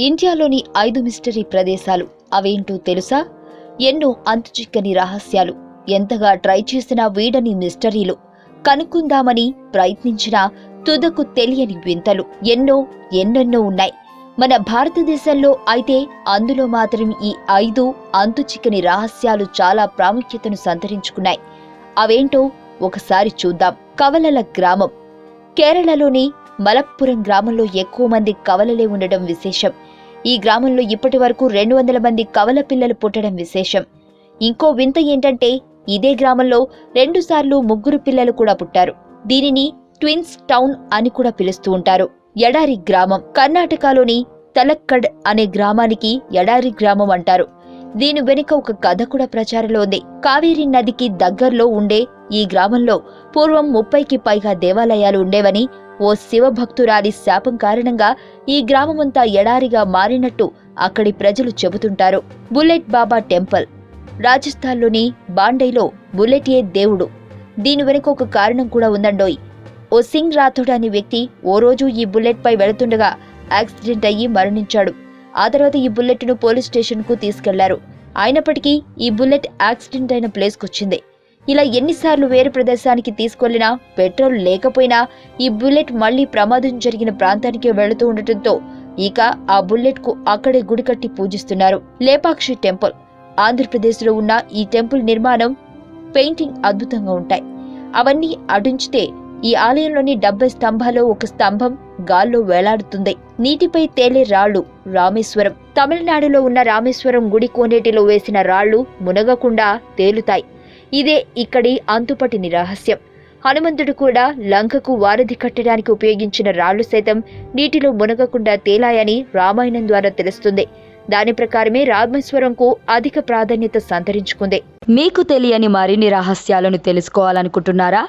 ఇండియాలోని ఐదు మిస్టరీ ప్రదేశాలు. అవేంటో తెలుసా? ఎన్నో అంతుచిక్కని రహస్యాలు. ఎంతగా ట్రై చేసినా వీడని మిస్టరీలు. కనుక్కుందామని ప్రయత్నించినా తుదకు తెలియని వింతలు. ఎన్నో ఎన్నెన్నో ఉన్నాయి. మన భారతదేశంలో అయితే అందులో మాత్రం ఈ ఐదు అంతుచిక్కని రహస్యాలు చాలా ప్రాముఖ్యతను సంతరించుకున్నాయి. అవేంటో ఒకసారి చూద్దాం. కవలల గ్రామం. కేరళలోని మలప్పురం గ్రామంలో ఎక్కువ మంది కవలలే ఉండడం విశేషం. ఈ గ్రామంలో ఇప్పటి వరకు రెండు వందల మంది కవల పిల్లలు పుట్టడం విశేషం. ఇంకో వింత ఏంటంటే ఇదే గ్రామంలో రెండుసార్లు ముగ్గురు పిల్లలు కూడా పుట్టారు. దీనిని ట్విన్స్ టౌన్ అని కూడా పిలుస్తూ ఉంటారు. ఎడారి గ్రామం. కర్ణాటకలోని తలక్కడ్ అనే గ్రామానికి ఎడారి గ్రామం అంటారు. దీని వెనుక ఒక కథ కూడా ప్రచారంలో ఉంది. కావేరీ నదికి దగ్గరలో ఉండే ఈ గ్రామంలో పూర్వం ముప్పైకి పైగా దేవాలయాలు ఉండేవని ఓ శివభక్తురాలి శాపం కారణంగా ఈ గ్రామమంతా ఎడారిగా మారినట్టు అక్కడి ప్రజలు చెబుతుంటారు. Bullet Baba temple. రాజస్థాన్లోని బాండైలో బుల్లెట్ ఏ దేవుడు. దీని వెనుక ఒక కారణం కూడా ఉందండోయ్. ఓ సింగ్ రాథోడ్ అనే వ్యక్తి ఓ రోజు ఈ బుల్లెట్ పై వెళుతుండగా యాక్సిడెంట్ అయ్యి మరణించాడు. ఆ తర్వాత ఈ బుల్లెట్ను పోలీస్ స్టేషన్కు తీసుకెళ్ళారు. అయినప్పటికీ ఈ బుల్లెట్ యాక్సిడెంట్ అయిన ప్లేస్కి వచ్చింది ఇలా ఎన్నిసార్లు వేరే ప్రదేశానికి తీసుకెళ్ళినా పెట్రోల్ లేకపోయినా ఈ బుల్లెట్ మళ్ళీ ప్రమాదం జరిగిన ప్రాంతానికి వెళుతూ ఉండటంతో ఇక ఆ బుల్లెట్కు అక్కడే గుడి కట్టి పూజిస్తున్నారు. లేపాక్షి టెంపుల్. ఆంధ్రప్రదేశ్లో ఉన్న ఈ టెంపుల్ నిర్మాణం పెయింటింగ్ అద్భుతంగా ఉంటాయి. అవన్నీ అటుంచితే ఈ ఆలయంలోని డెబ్బై స్తంభాల్లో ఒక స్తంభం గాల్లో వేలాడుతుంది. నీటిపై తేలే రాళ్ళు రామేశ్వరం. తమిళనాడులో ఉన్న రామేశ్వరం గుడి కోనేటిలో వేసిన రాళ్ళు మునగకుండా తేలుతాయి. ఇదే ఇక్కడి అంతుపటిని రహస్యం. హనుమంతుడు కూడా లంకకు వారధి కట్టడానికి ఉపయోగించిన రాళ్ళు సైతం నీటిలో మునగకుండా తేలాయని రామాయణం ద్వారా తెలుస్తుంది. దాని ప్రకారమే రామేశ్వరంకు అధిక ప్రాధాన్యత సంతరించుకుంది. మీకు తెలియని మరిన్ని రహస్యాలను తెలుసుకోవాలనుకుంటున్నారా?